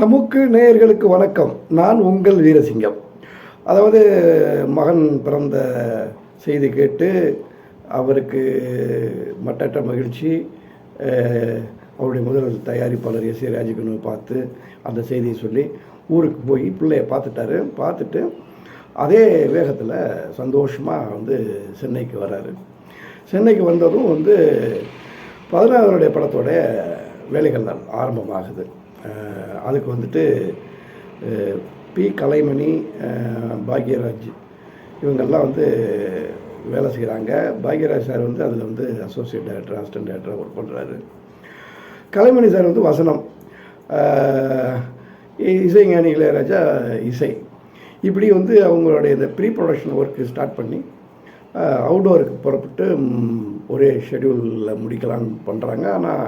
தமுக்கு நேயர்களுக்கு வணக்கம். நான் உங்கள் வீரசிங்கம். அதாவது மகன் பிறந்த செய்தி கேட்டு அவருக்கு மட்டற்ற மகிழ்ச்சி அவருடைய முதல் தயாரிப்பாளர் எஸ் ஏ ராஜகனு பார்த்து அந்த செய்தியை சொல்லி ஊருக்கு போய் பிள்ளைய பார்த்துட்டாரு. பார்த்துட்டு அதே வேகத்தில் சந்தோஷமாக வந்து சென்னைக்கு வராரு. சென்னைக்கு வந்ததும் வந்து பதினாறுடைய படத்தோட வேலைகள் ஆரம்பமாகுது. அதுக்கு வந்துட்டு பி. கலைமணி பாக்யராஜ் இவங்கெல்லாம் வந்து வேலை செய்கிறாங்க பாக்யராஜ் சார் வந்து அதில் வந்து அசோசியேட் டைரக்டர் அசிஸ்டன்ட் டைரக்டராக ஒர்க் பண்ணுறாரு கலைமணி சார் வந்து வசனம். இசைஞானி இளையராஜா இசை. இப்படி வந்து அவங்களுடைய இந்த ப்ரீ ப்ரொடக்ஷன் ஒர்க்கு ஸ்டார்ட் பண்ணி அவுடோருக்கு புறப்பட்டு ஒரே ஷெடியூலில் முடிக்கலாம்னு பண்ணுறாங்க ஆனால்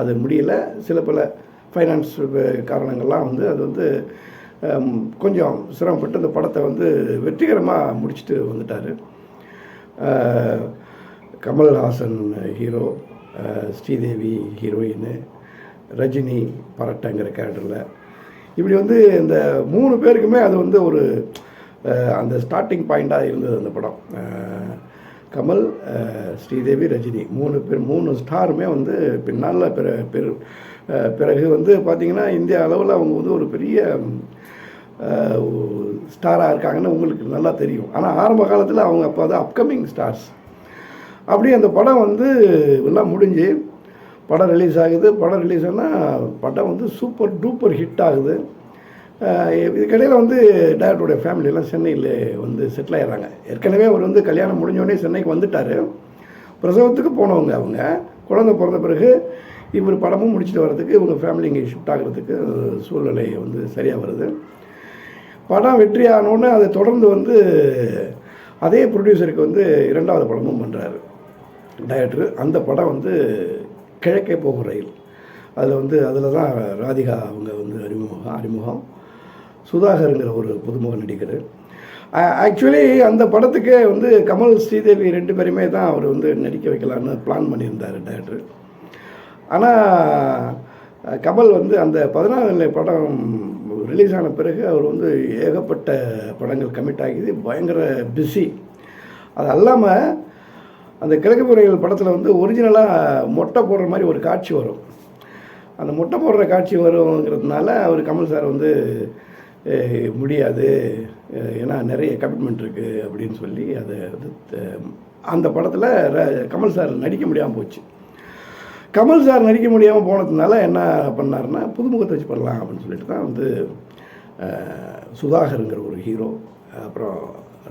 அது முடியல. சில பல ஃபைனான்ஸ் uh, காரணங்கள்லாம் வந்து அது வந்து கொஞ்சம் சிரமப்பட்டு அந்த படத்தை வந்து வெற்றிகரமாக முடிச்சுட்டு வந்துட்டார். கமல்ஹாசன் ஹீரோ ஸ்ரீதேவி ஹீரோயின் ரஜினி பரட்டங்கிற கேரக்டரில் இப்படி வந்து இந்த மூணு பேருக்குமே அது வந்து ஒரு அந்த ஸ்டார்டிங் பாயிண்ட்டாக இருந்தது அந்த படம். கமல் ஸ்ரீதேவி ரஜினி மூணு பேர் மூணு ஸ்டாருமே வந்து பின்னால் பெரு பெரு பிறகு வந்து பார்த்திங்கன்னா இந்திய அளவில் அவங்க வந்து ஒரு பெரிய ஸ்டாராக இருக்காங்கன்னு உங்களுக்கு நல்லா தெரியும். ஆனால் ஆரம்ப காலத்தில் அவங்க அப்போ அது அப்கமிங் ஸ்டார்ஸ் அப்படியே அந்த படம் வந்து எல்லாம் முடிஞ்சு படம் ரிலீஸ் ஆகுது. படம் ரிலீஸ் ஆனால் படம் வந்து சூப்பர் டூப்பர் ஹிட் ஆகுது. இதுக்கடையில் இதுக்கிடையில் வந்து டேரக்டருடைய ஃபேமிலியெல்லாம் சென்னையில் வந்து செட்டில் ஆகிடுறாங்க ஏற்கனவே அவர் வந்து கல்யாணம் முடிஞ்சோடனே சென்னைக்கு வந்துட்டார். பிரசவத்துக்கு போனவங்க அவங்க. குழந்தை பிறந்த பிறகு இவர் படமும் முடிச்சுட்டு வர்றதுக்கு இவங்க ஃபேமிலி இங்கே ஷிஃப்ட் ஆகிறதுக்கு சூழ்நிலை வந்து சரியாக வருது. படம் வெற்றி ஆனோடனே அதை தொடர்ந்து வந்து அதே ப்ரொடியூசருக்கு வந்து இரண்டாவது படமும் பண்ணுறாரு டைரக்டர் அந்த படம் வந்து கிழக்கே போகும் ரயில். அதில் வந்து அதில் தான் ராதிகா அவங்க வந்து அறிமுகம் அறிமுகம். சுதாகருங்கிற ஒரு புதுமுக நடிகர். ஆக்சுவலி அந்த படத்துக்கே வந்து கமல் ஸ்ரீதேவி ரெண்டு பேருமே தான் அவர் வந்து நடிக்க வைக்கலான்னு பிளான் பண்ணியிருந்தார் டேரக்டர் ஆனால் கமல் வந்து அந்த பதினாறு நிலை படம் ரிலீஸ் ஆன பிறகு அவர் வந்து ஏகப்பட்ட படங்கள் கமிட் ஆகிது பயங்கர பிஸி அது அல்லாமல் அந்த கிழக்கு முறைகள் படத்தில் வந்து ஒரிஜினலாக மொட்டை போடுற மாதிரி ஒரு காட்சி வரும். அந்த மொட்டை போடுற காட்சி வருங்கிறதுனால அவர் கமல் சார் வந்து முடியாது. ஏன்னா நிறைய கமிட்மெண்ட் இருக்குது அப்படின்னு சொல்லி அதை வந்து அந்த படத்தில் கமல் சார் நடிக்க முடியாமல் போச்சு. கமல் சார் நடிக்க முடியாமல் போனதுனால என்ன பண்ணார்னா புதுமுகத்தை வச்சு பண்ணலாம் அப்படின்னு சொல்லிட்டு தான் வந்து சுதாகருங்கிற ஒரு ஹீரோ அப்புறம்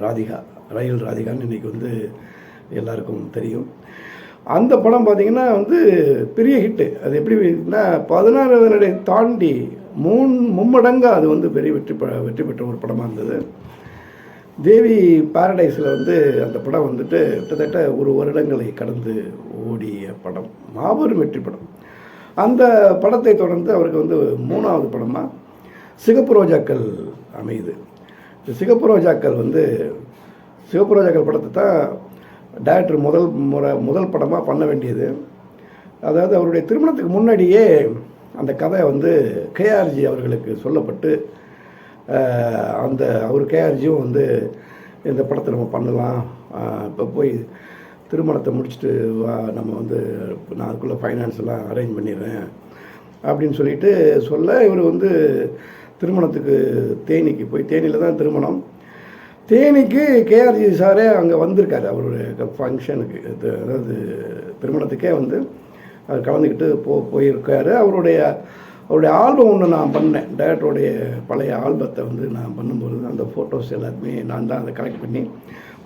ராதிகா ரயில் ராதிகான்னு இன்றைக்கி வந்து எல்லாருக்கும் தெரியும். அந்த படம் பார்த்தீங்கன்னா வந்து பெரிய ஹிட்டு அது எப்படின்னா பதினாறு தாண்டி மூணு மும்மடங்காக அது வந்து பெரிய வெற்றி பெ வெற்றி பெற்ற ஒரு படமாக இருந்தது. தேவி பாரடைஸில் வந்து அந்த படம் வந்துட்டு கிட்டத்தட்ட ஒரு வருடங்களை கடந்து ஓடிய படம் மாபெரும் வெற்றி படம். அந்த படத்தை தொடர்ந்து அவருக்கு வந்து மூணாவது படமாக சிகப்பு ரோஜாக்கள் அமையுது. இந்த சிகப்பு ரோஜாக்கள் வந்து சிகப்பு ரோஜாக்கள் படத்தை தான் டேரக்டர் முதல் முறை முதல் படமாக பண்ண வேண்டியது. அதாவது அவருடைய திருமணத்துக்கு முன்னாடியே அந்த கதை வந்து கேஆர்ஜி அவர்களுக்கு சொல்லப்பட்டு அந்த அவர் கேஆர்ஜியும் வந்து இந்த படத்தை நம்ம பண்ணலாம். இப்போ போய் திருமணத்தை முடிச்சுட்டு வா நம்ம வந்து நான் அதுக்குள்ளே ஃபைனான்ஸ் எல்லாம் அரேஞ்ச் பண்ணிடுறேன் அப்படின்னு சொல்லிட்டு சொல்ல இவர் வந்து திருமணத்துக்கு தேனிக்கு போய் தேனியில் தான் திருமணம். தேனிக்கு கேஆர்ஜி சாரே அங்கே வந்திருக்காரு அவருடைய ஃபங்க்ஷனுக்கு அதாவது திருமணத்துக்கே வந்து அவர் கலந்துக்கிட்டு போ போயிருக்காரு. அவருடைய அவருடைய ஆல்பம் ஒன்று நான் பண்ணேன். டேரக்டருடைய பழைய ஆல்பத்தை வந்து நான் பண்ணும்போது அந்த ஃபோட்டோஸ் எல்லாத்தையுமே நான் தான் அதை கலெக்ட் பண்ணி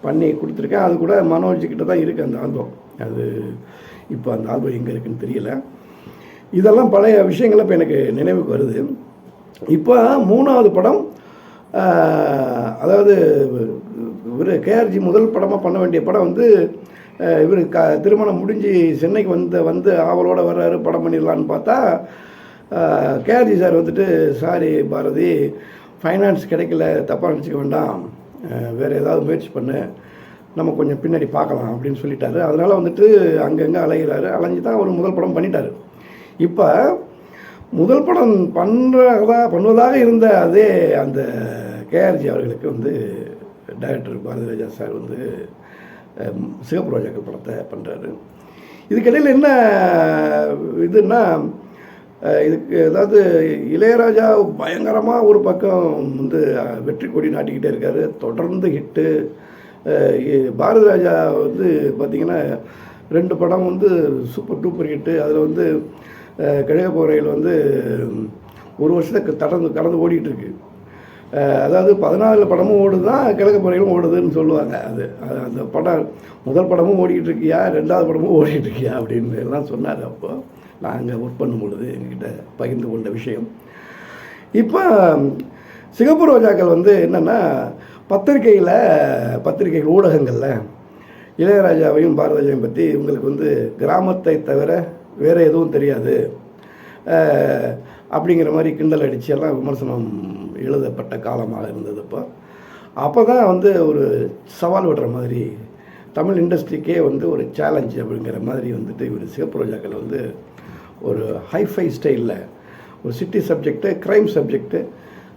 பண்ணி கொடுத்துருக்கேன். அது கூட மனோஜிக்கிட்ட தான் இருக்குது அந்த ஆல்பம். அது இப்போ அந்த ஆல்பம் எங்கே இருக்குன்னு தெரியல. இதெல்லாம் பழைய விஷயங்கள் இப்போ எனக்கு நினைவுக்கு வருது. இப்போ மூணாவது படம் அதாவது இவர் கேஆர்ஜி முதல் படமாக பண்ண வேண்டிய படம் வந்து இவர் க திருமணம் முடிஞ்சு சென்னைக்கு வந்து வந்து ஆவலோடு வர்றாரு படம் பண்ணிடலான்னு பார்த்தா கேஆர்ஜி சார் வந்துட்டு சாரி பாரதி ஃபைனான்ஸ் கிடைக்கல தப்பாக நினச்சிக்க வேண்டாம். வேறு ஏதாவது முயற்சி பண்ணு. நம்ம கொஞ்சம் பின்னாடி பார்க்கலாம் அப்படின்னு சொல்லிட்டாரு. அதனால் வந்துட்டு அங்கங்கே அலைகிறாரு அலைஞ்சு தான் அவர் முதல் படம் பண்ணிட்டாரு. இப்போ முதல் படம் பண்ணுறதா பண்ணுவதாக இருந்த அதே அந்த கேஆர்ஜி அவர்களுக்கு வந்து டைரக்டர் பாரதிராஜா சார் வந்து சிகப்பு ரோஜாக்கள் படத்தை பண்ணுறாரு இதுக்கிடையில் என்ன இதுன்னா இதுக்கு அதாவது இளையராஜா பயங்கரமாக ஒரு பக்கம் வந்து வெற்றி கொடி நாட்டிக்கிட்டே இருக்காரு. தொடர்ந்து ஹிட்டு பாரதி ராஜா வந்து பார்த்திங்கன்னா ரெண்டு படம் வந்து சூப்பர் டூப்பர் ஹிட்டு அதில் வந்து கழக போறையில் வந்து ஒரு வருஷத்துக்கு கடந்து கடந்து ஓடிட்டு இருக்கு. அதாவது பதினாலு படமும் ஓடுதான் கிழக்கு போறையிலும் ஓடுதுன்னு சொல்லுவாங்க. அது அந்த படம் முதல் படமும் ஓடிக்கிட்டு இருக்கியா? ரெண்டாவது படமும் ஓடிட்டு இருக்கியா? அப்படின்னு எல்லாம் சொன்னார் அப்போது நாங்கள் ஒர்க் பண்ணும் பொழுது எங்ககிட்ட பகிர்ந்து கொண்ட விஷயம். இப்போ சிகப்பு ரோஜாக்கள் வந்து என்னென்னா பத்திரிக்கையில் பத்திரிகைகள் ஊடகங்களில் இளையராஜாவையும் பாரதியையும் பற்றி உங்களுக்கு வந்து கிராமத்தை தவிர வேறு எதுவும் தெரியாது. அப்படிங்கிற மாதிரி கிண்டல் அடித்து எல்லாம் விமர்சனம் எழுதப்பட்ட காலமாக இருந்தது இப்போ. அப்போ தான் வந்து ஒரு சவால் விடுற மாதிரி தமிழ் இண்டஸ்ட்ரிக்கே வந்து ஒரு சேலஞ்ச் அப்படிங்கிற மாதிரி வந்துட்டு இவர் சிகப்பு ரோஜாக்கள் வந்து ஒரு ஹைஃபை ஸ்டைலில் ஒரு city subject crime subject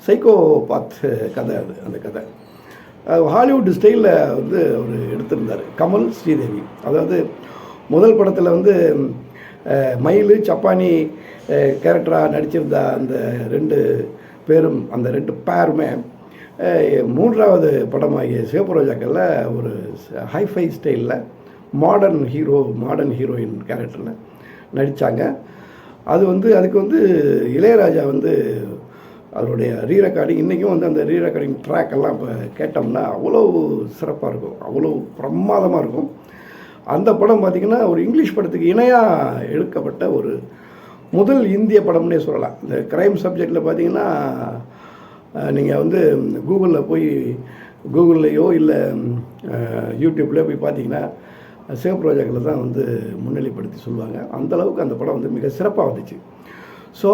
psychopath கதை அது அந்த கதை. ஹாலிவுட் ஸ்டைலில் வந்து அவர் எடுத்திருந்தார். கமல் ஸ்ரீதேவி. அதாவது முதல் படத்தில் வந்து மயில் சப்பானி கேரக்டராக நடிச்சிருந்த அந்த ரெண்டு பேரும் அந்த ரெண்டு பேருமே மூன்றாவது படமாகிய சிவப்பு ரோஜாக்களில் ஒரு ஹைஃபை ஸ்டைலில் மாடர்ன் ஹீரோ மாடர்ன் ஹீரோயின் கேரக்டரில் நடித்தாங்க அது வந்து அதுக்கு வந்து இளையராஜா வந்து அவருடைய ரீ ரெக்கார்டிங் இன்றைக்கும் வந்து அந்த ரீ ரெக்கார்டிங் ட்ராக் எல்லாம் இப்போ கேட்டோம்னா அவ்வளோ சிறப்பாக இருக்கும். அவ்வளோ பிரமாதமாக இருக்கும். அந்த படம் பார்த்திங்கன்னா ஒரு இங்கிலீஷ் படத்துக்கு இணையாக எடுக்கப்பட்ட ஒரு முதல் இந்திய படம்னே சொல்லலாம். இந்த க்ரைம் சப்ஜெக்டில் பார்த்தீங்கன்னா நீங்கள் வந்து கூகுளில் போய் கூகுள்லேயோ இல்லை யூடியூப்லேயோ போய் பார்த்தீங்கன்னா சிவப்பு ரோஜாக்களை தான் வந்து முன்னிலைப்படுத்தி சொல்லுவாங்க. அந்தளவுக்கு அந்த படம் வந்து மிக சிறப்பாக வந்துச்சு. ஸோ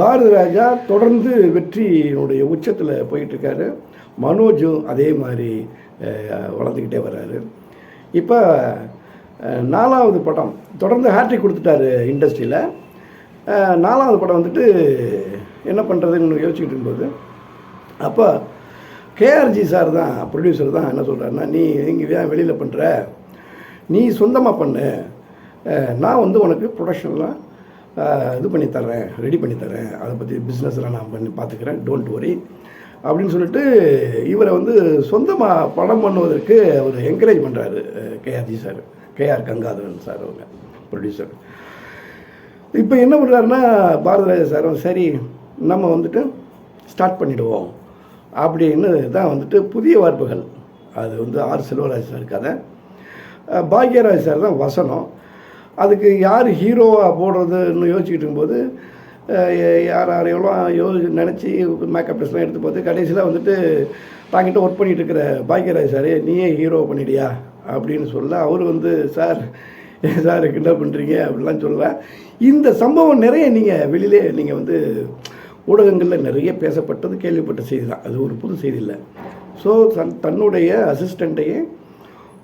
பாரதி ராஜா தொடர்ந்து வெற்றியினுடைய உச்சத்தில் போயிட்டுருக்காரு மனோஜும் அதே மாதிரி வளர்ந்துக்கிட்டே வர்றாரு. இப்போ நாலாவது படம் தொடர்ந்து ஹேட்ரிக் கொடுத்துட்டாரு இண்டஸ்ட்ரியில். நாலாவது படம் வந்துட்டு என்ன பண்ணுறதுன்னு யோசிச்சுட்டு இருக்கும்போது அப்போ கேஆர்ஜி சார் தான் ப்ரொடியூசர் தான் என்ன சொல்கிறாருன்னா நீ இங்கே ஏன் வெளியில் பண்ணுற நீ சொந்தமாக பண்ணு. நான் வந்து உனக்கு ப்ரொடக்ஷன்லாம் இது பண்ணி தர்றேன் ரெடி பண்ணி தரேன் அதை பற்றி பிஸ்னஸ்லாம் நான் பண்ணி பார்த்துக்கிறேன். டோன்ட் வரி அப்படின்னு சொல்லிட்டு இவரை வந்து சொந்தமாக படம் பண்ணுவதற்கு அவர் என்கரேஜ் பண்ணுறாரு KRG sir KR Gangadharan sir அவங்க ப்ரொடியூசர் இப்போ என்ன பண்ணுறாருன்னா பாரதராஜா சார் சரி நம்ம வந்துட்டு ஸ்டார்ட் பண்ணிவிடுவோம் அப்படின்னு தான் வந்துட்டு புதிய வார்ப்புகள் அது வந்து ஆர் செல்வராஜ் சார் கதை பாக்யராஜ் சார் தான் வசனம். அதுக்கு யார் ஹீரோவாக போடுறதுன்னு யோசிச்சுக்கிட்டு இருக்கும்போது யார் யார் யாரையெல்லாம் யோ நினச்சி மேக்கப் ட்ரெஸ்லாம் எடுத்து பார்த்து கடைசியில் வந்துட்டு தாங்கிட்ட ஒர்க் பண்ணிகிட்டு இருக்கிற பாக்யராஜ் சார் நீயே ஹீரோ பண்ணிடியா அப்படின்னு சொல்ல அவர் வந்து சார் சார் என்ன பண்ணுறீங்க அப்படிலாம் சொல்ல. இந்த சம்பவம் நிறைய நீங்கள் வெளியிலே நீங்கள் வந்து ஊடகங்களில் நிறைய பேசப்பட்டது கேள்விப்பட்ட செய்தி தான். அது ஒரு புது செய்தி இல்லை. ஸோ தன் தன்னுடைய அசிஸ்டண்ட்டையே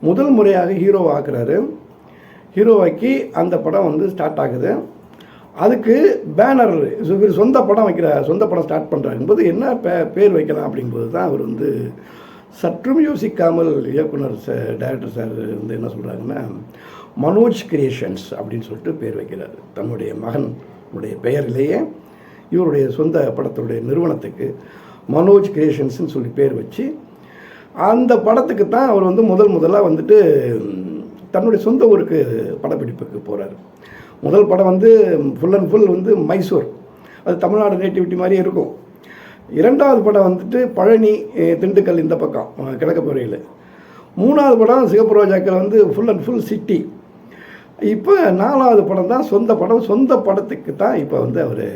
முதல் முறையாக ஹீரோ ஆக்குறாரு. ஹீரோவாக்கி அந்த படம் வந்து ஸ்டார்ட் ஆகுது. அதுக்கு பேனர் இவர் சொந்த படம் வைக்கிற சொந்த படம் ஸ்டார்ட் பண்ணுறாருங்கும்போது என்ன பே பேர் வைக்கலாம் அப்படிங்கும்போது தான் அவர் வந்து சற்றும் யோசிக்காமல் இயக்குனர் சார் டைரக்டர் சார் வந்து என்ன சொல்கிறாங்கன்னா மனோஜ் கிரியேஷன்ஸ் அப்படின்னு சொல்லிட்டு பேர் வைக்கிறார். தன்னுடைய மகனுடைய பெயரிலேயே இவருடைய சொந்த படத்துடைய நிறுவனத்துக்கு மனோஜ் கிரியேஷன்ஸ்னு சொல்லி பேர் வச்சு அந்த படத்துக்கு தான் அவர் வந்து முதல் முதலாக வந்துட்டு தன்னுடைய சொந்த ஊருக்கு படப்பிடிப்புக்கு போகிறார் முதல் படம் வந்து ஃபுல் அண்ட் ஃபுல் வந்து மைசூர் அது தமிழ்நாடு நேட்டிவிட்டி மாதிரி இருக்கும். இரண்டாவது படம் வந்துட்டு பழனி திண்டுக்கல் இந்த பக்கம் கிழக்கு பகுதியில் மூணாவது படம் சிகப்பு ரோஜாக்கள் வந்து ஃபுல் அண்ட் ஃபுல் சிட்டி இப்போ நாலாவது படம் தான் சொந்த படம். சொந்த படத்துக்கு தான் இப்போ வந்து அவர்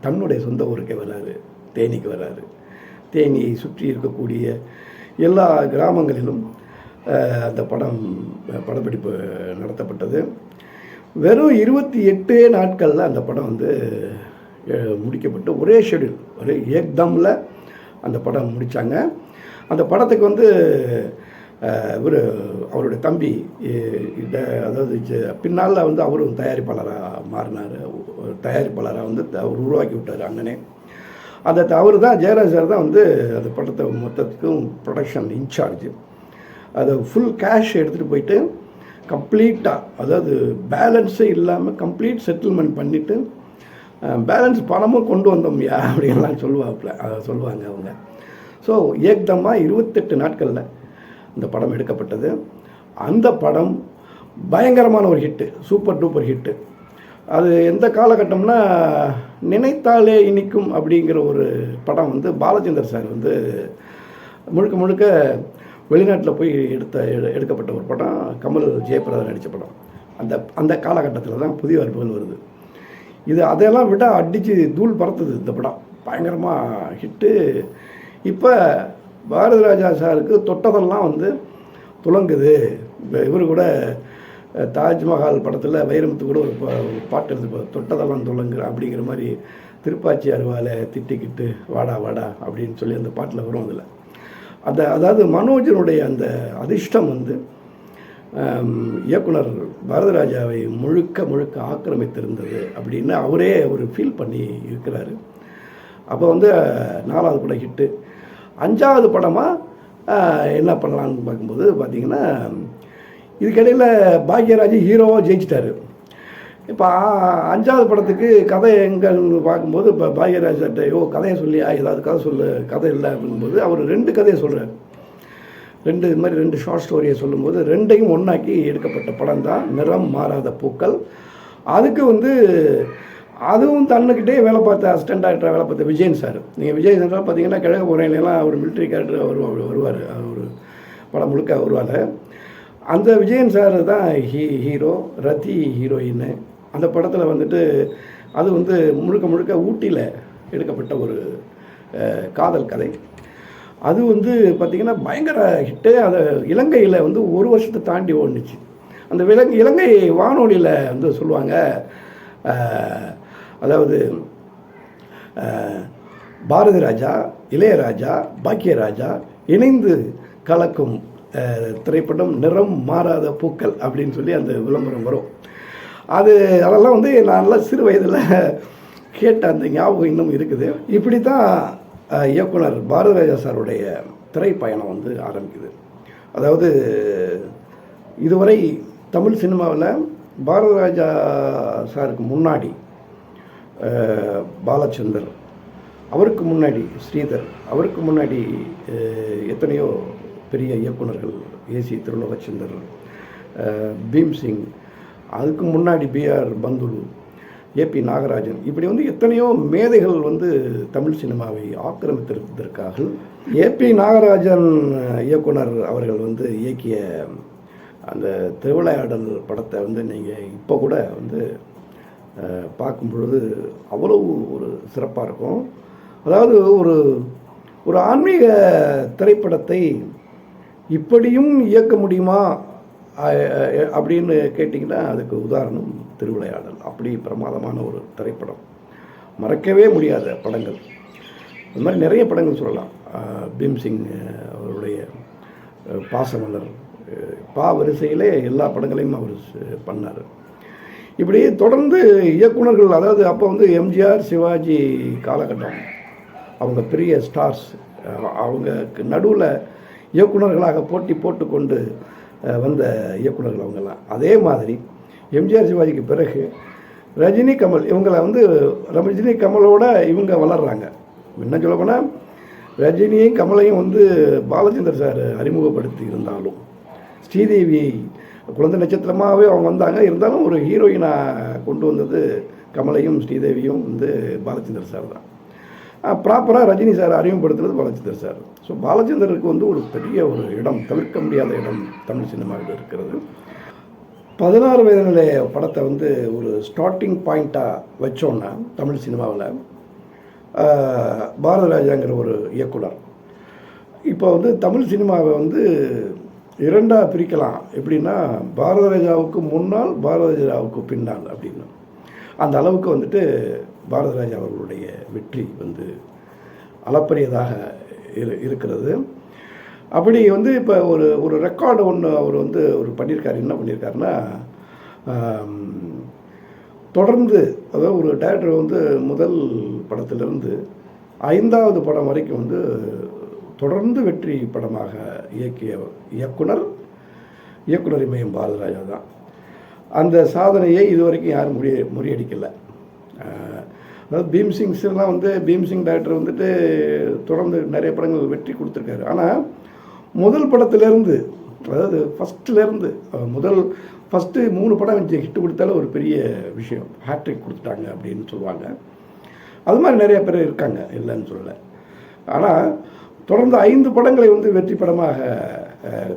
தன்னுடைய சொந்த ஊருக்கே வர்றாரு தேனிக்கு வர்றாரு தேனியை சுற்றி இருக்கக்கூடிய எல்லா கிராமங்களிலும் அந்த படம் படப்பிடிப்பு நடத்தப்பட்டது. வெறும் இருபத்தி எட்டு நாட்களில் அந்த படம் வந்து முடிக்கப்பட்டு ஒரே ஷெடியூல் ஒரே ஏக்தமில் அந்த படம் முடித்தாங்க அந்த படத்துக்கு வந்து இவர் அவருடைய தம்பி அதாவது பின்னால் வந்து அவரும் தயாரிப்பாளராக மாறினார். தயாரிப்பாளராக வந்து த- அவர் உருவாக்கி விட்டார் அண்ணனே. அந்த அவர் தான் ஜெயராஜ் சார் தான் வந்து அந்த படத்தை மொத்தத்துக்கும் ப்ரொடக்ஷன் இன்சார்ஜ் அதை ஃபுல் கேஷ் எடுத்துகிட்டு போயிட்டு கம்ப்ளீட்டாக அதாவது பேலன்ஸே இல்லாமல் கம்ப்ளீட் செட்டில்மெண்ட் பண்ணிவிட்டு பேலன்ஸ் பணமும் கொண்டு வந்தோம்யா அப்படின்லாம் சொல்லுவாப்புல அதை சொல்லுவாங்க அவங்க. ஸோ ஏக்தமாக இருபத்தெட்டு நாட்களில் இந்த படம் எடுக்கப்பட்டது. அந்த படம் பயங்கரமான ஒரு ஹிட்டு சூப்பர் டூப்பர் ஹிட்டு அது எந்த காலகட்டம்னா நினைத்தாலே இனிக்கும் அப்படிங்கிற ஒரு படம் வந்து பாலச்சந்தர் சார் வந்து முழுக்க முழுக்க வெளிநாட்டில் போய் எடுத்த எடு- எடுக்கப்பட்ட ஒரு படம். கமல் ஜெயபிரதா நடித்த படம். அந்த அந்த காலகட்டத்தில் தான் புதிய வரப்புகள் வருது. இது அதையெல்லாம் விட அடித்து தூள் பறத்துது இந்த படம். பயங்கரமாக ஹிட்டு. இப்போ பாரதி ராஜா சாருக்கு தொட்டதெல்லாம் வந்து துலங்குது இப்போ இவர் கூட தாஜ்மஹால் படத்தில் வைரமுத்து கூட ஒரு பா- பாட்டு எடுத்து தொட்டதெல்லாம் துலங்கு அப்படிங்கிற மாதிரி திருப்பாச்சி அருவாலை திட்டிக்கிட்டு வாடா வாடா அப்படின்னு சொல்லி அந்த பாட்டில் வரும் அதில். அந்த அதாவது மனோஜனுடைய அந்த அதிர்ஷ்டம் வந்து இயக்குனர் பரதராஜாவை முழுக்க முழுக்க ஆக்கிரமித்திருந்தது அப்படின்னு அவரே ஒரு ஃபீல் பண்ணி இருக்கிறாரு. அப்போ வந்து நாலாவது படம் ஹிட்டு அஞ்சாவது படமாக என்ன பண்ணலான்னு பார்க்கும்போது பார்த்திங்கன்னா இதுக்கிடையில் பாக்யராஜ் ஹீரோவாக ஜெயிச்சிட்டாரு. இப்போ அஞ்சாவது படத்துக்கு கதை எங்கன்னு பார்க்கும்போது இப்போ பாக்யராஜ் சார்ட்ட யோ கதையை சொல்லியா ஏதாவது கதை சொல்லு கதை இல்லை அப்படிங்கும்போது அவர் ரெண்டு கதையை சொல்கிறார் ரெண்டு இது மாதிரி ரெண்டு ஷார்ட் ஸ்டோரியை சொல்லும்போது ரெண்டையும் ஒன்றாக்கி எடுக்கப்பட்ட படம் தான் நிறம் மாறாத பூக்கள். அதுக்கு வந்து அதுவும் தன்னுக்கிட்டே வேலை பார்த்த அசிஸ்டன்ட் டைரக்டராக வேலை பார்த்த விஜயன் சார். நீங்கள் விஜய் சார் பார்த்தீங்கன்னா கிழக்கு போகிறேன்லாம் ஒரு மிலிட்ரி கேரக்டர் வருவார் வருவார். அவர் படம் முழுக்க வருவார். அந்த விஜயன் சார் தான் ஹீ ஹீரோ ரத்தி ஹீரோயின் அந்த படத்தில் வந்துட்டு அது வந்து முழுக்க முழுக்க ஊட்டியில் எடுக்கப்பட்ட ஒரு காதல் கதை. அது வந்து பார்த்திங்கன்னா பயங்கர ஹிட்டு அதை இலங்கையில் வந்து ஒரு வருஷத்தை தாண்டி ஓடுனுச்சு. அந்த விலங்கு இலங்கை வானொலியில் வந்து சொல்லுவாங்க அதாவது பாரதி ராஜா இளையராஜா பாக்கியராஜா இணைந்து கலக்கும் திரைப்படம் நிறம் மாறாத பூக்கள் அப்படின்னு சொல்லி அந்த விளம்பரம் வரும். அது அதெல்லாம் வந்து நான் நல்லா சிறு வயதில் கேட்ட அந்த ஞாபகம் இன்னும் இருக்குது. இப்படி தான் இயக்குனர் பாரதிராஜா சாருடைய திரைப்பயணம் வந்து ஆரம்பிக்குது. அதாவது இதுவரை தமிழ் சினிமாவில் பாரதிராஜா சாருக்கு முன்னாடி பாலச்சந்தர் அவருக்கு முன்னாடி ஸ்ரீதர் அவருக்கு முன்னாடி எத்தனையோ பெரிய இயக்குனர்கள் ஏசி திருலோகச்சந்தர் பீம்சிங் அதுக்கு முன்னாடி பிஆர் பந்துலு ஏபி நாகராஜன் இப்படி வந்து எத்தனையோ மேதைகள் வந்து தமிழ் சினிமாவை ஆக்கிரமித்திருப்பதற்காக ஏபி நாகராஜன் இயக்குனர் அவர்கள் வந்து இயக்கிய அந்த திருவிளையாடல் படத்தை வந்து நீங்கள் இப்போ கூட வந்து பார்க்கும் பொழுது அவ்வளவு ஒரு சிறப்பாக இருக்கும். அதாவது ஒரு ஒரு ஆன்மீக திரைப்படத்தை இப்படியும் இயக்க முடியுமா? அப்படின்னு கேட்டிங்கன்னா அதுக்கு உதாரணம் திருவிளையாடல். அப்படி பிரமாதமான ஒரு திரைப்படம். மறக்கவே முடியாத படங்கள். அது மாதிரி நிறைய படங்கள் சொல்லலாம். பீம்சிங் அவருடைய பாசமலர் பா வரிசையிலே எல்லா படங்களையும் அவர் பண்ணார். இப்படி தொடர்ந்து இயக்குனர்கள் அதாவது அப்போ வந்து எம்ஜிஆர் சிவாஜி காலகட்டம் அவங்க பெரிய ஸ்டார்ஸ் அவங்க நடுவில் இயக்குனர்களாக போட்டி போட்டுக்கொண்டு வந்த இயக்குனர்கள் அவங்கெல்லாம். அதே மாதிரி எம்ஜிஆர் சிவாஜிக்கு பிறகு ரஜினி கமல் இவங்களை வந்து ரஜினி கமலோட இவங்க வளர்கிறாங்க என்ன சொல்ல போனால் ரஜினியும் கமலையும் வந்து பாலச்சந்தர் சார் அறிமுகப்படுத்தி இருந்தாலும் ஸ்ரீதேவி குழந்தை நட்சத்திரமாகவே அவங்க வந்தாங்க. இருந்தாலும் ஒரு ஹீரோயினாக கொண்டு வந்தது கமலையும் ஸ்ரீதேவியும் வந்து பாலச்சந்தர் சார் தான். ப்ராப்பராக ரஜினி சார் அறிமுகப்படுத்துறது பாலச்சந்தர் சார். ஸோ பாலச்சந்தருக்கு வந்து ஒரு பெரிய ஒரு இடம் தவிர்க்க முடியாத இடம் தமிழ் சினிமாவில் இருக்கிறது. பதினாறு வயதிலே படத்தை வந்து ஒரு ஸ்டார்டிங் பாயிண்ட்டாக வச்சோன்னா தமிழ் சினிமாவில் பாரதராஜாங்கிற ஒரு இயக்குனர். இப்போ வந்து தமிழ் சினிமாவை வந்து இரண்டாக பிரிக்கலாம். எப்படின்னா பாரதராஜாவுக்கு முன்னால் பாரதராஜாவுக்கு பின்னால் அப்படின்னு. அந்த அளவுக்கு வந்துட்டு பாரதராஜா அவர்களுடைய வெற்றி வந்து அளப்பரியதாக இரு இருக்கிறது. அப்படி வந்து இப்போ ஒரு ஒரு ரெக்கார்டு ஒன்று அவர் வந்து ஒரு பண்ணியிருக்காரு என்ன பண்ணியிருக்காருன்னா தொடர்ந்து அதாவது ஒரு டேரக்டர் வந்து முதல் படத்திலிருந்து ஐந்தாவது படம் வரைக்கும் வந்து தொடர்ந்து வெற்றி படமாக இயக்கிய இயக்குனர் இயக்குனர் இமயம் பாரதிராஜா தான். அந்த சாதனையை இதுவரைக்கும் யாரும் முறிய முறியடிக்கலை. அதாவது பீம்சிங்ஸ்லாம் வந்து பீம்சிங் டேரக்டர் வந்துட்டு தொடர்ந்து நிறைய படங்கள் வெற்றி கொடுத்துருக்காரு. ஆனால் முதல் படத்துலேருந்து அதாவது ஃபஸ்ட்டுலேருந்து முதல் ஃபஸ்ட்டு மூணு படம் வச்சு ஹிட் கொடுத்தாலே ஒரு பெரிய விஷயம். ஹேட்ரிக் கொடுத்துட்டாங்க அப்படின்னு சொல்லுவாங்க. அது மாதிரி நிறைய பேர் இருக்காங்க. இல்லைன்னு சொல்லலை. ஆனால் தொடர்ந்து ஐந்து படங்களை வந்து வெற்றி படமாக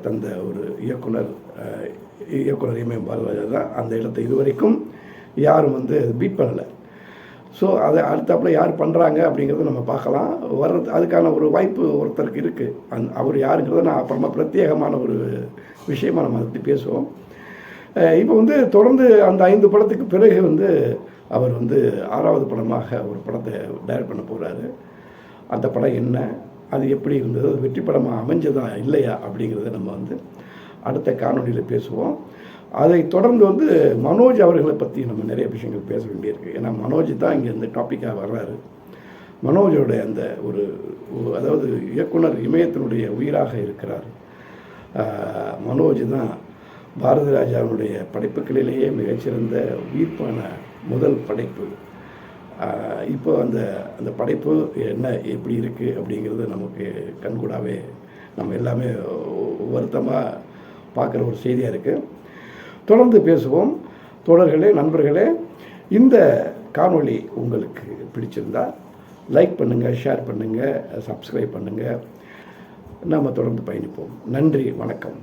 தந்த ஒரு இயக்குனர் இயக்குனர் இமயம் பாலராஜா தான் அந்த இடத்தை இதுவரைக்கும் யாரும் வந்து பீட் பண்ணலை. ஸோ அதை அடுத்தாப்புல யார் பண்ணுறாங்க அப்படிங்கிறத நம்ம பார்க்கலாம். வர்றது அதுக்கான ஒரு வாய்ப்பு ஒருத்தருக்கு இருக்குது அந் அவர் யாருங்கிறத நான் அப்புறமா பிரத்யேகமான ஒரு விஷயமாக நம்ம அதை பற்றி பேசுவோம் இப்போ வந்து தொடர்ந்து அந்த ஐந்து படத்துக்கு பிறகு வந்து அவர் வந்து ஆறாவது படமாக ஒரு படத்தை டைரக்ட் பண்ண போகிறாரு அந்த படம் என்ன? அது எப்படி இருந்தது? வெற்றி படமாக அமைஞ்சதா இல்லையா அப்படிங்கிறத நம்ம வந்து அடுத்த காணொலியில் பேசுவோம். அதை தொடர்ந்து வந்து மனோஜ் அவர்களை பற்றி நம்ம நிறைய விஷயங்கள் பேச வேண்டியிருக்கு ஏன்னா மனோஜ் தான் இங்கே இந்த டாப்பிக்காக வர்றாரு மனோஜோட அந்த ஒரு அதாவது இயக்குனர் இமயத்தினுடைய உயிராக இருக்கிறார் மனோஜ் தான் பாரதி ராஜாவினுடைய படைப்புகளிலேயே மிகச்சிறந்த உயிர்ப்பான முதல் படைப்பு இப்போ அந்த அந்த படைப்பு என்ன எப்படி இருக்குது அப்படிங்கிறது நமக்கு கண்கூடாவே நம்ம எல்லாமே வருத்தமாக பார்க்குற ஒரு செய்தியாக இருக்குது தொடர்ந்து பேசுவோம். தோழர்களே நண்பர்களே இந்த காணொளி உங்களுக்கு பிடிச்சிருந்தா லைக் பண்ணுங்கள் ஷேர் பண்ணுங்கள் சப்ஸ்கிரைப் பண்ணுங்கள் நாம் தொடர்ந்து பயணிப்போம். நன்றி வணக்கம்.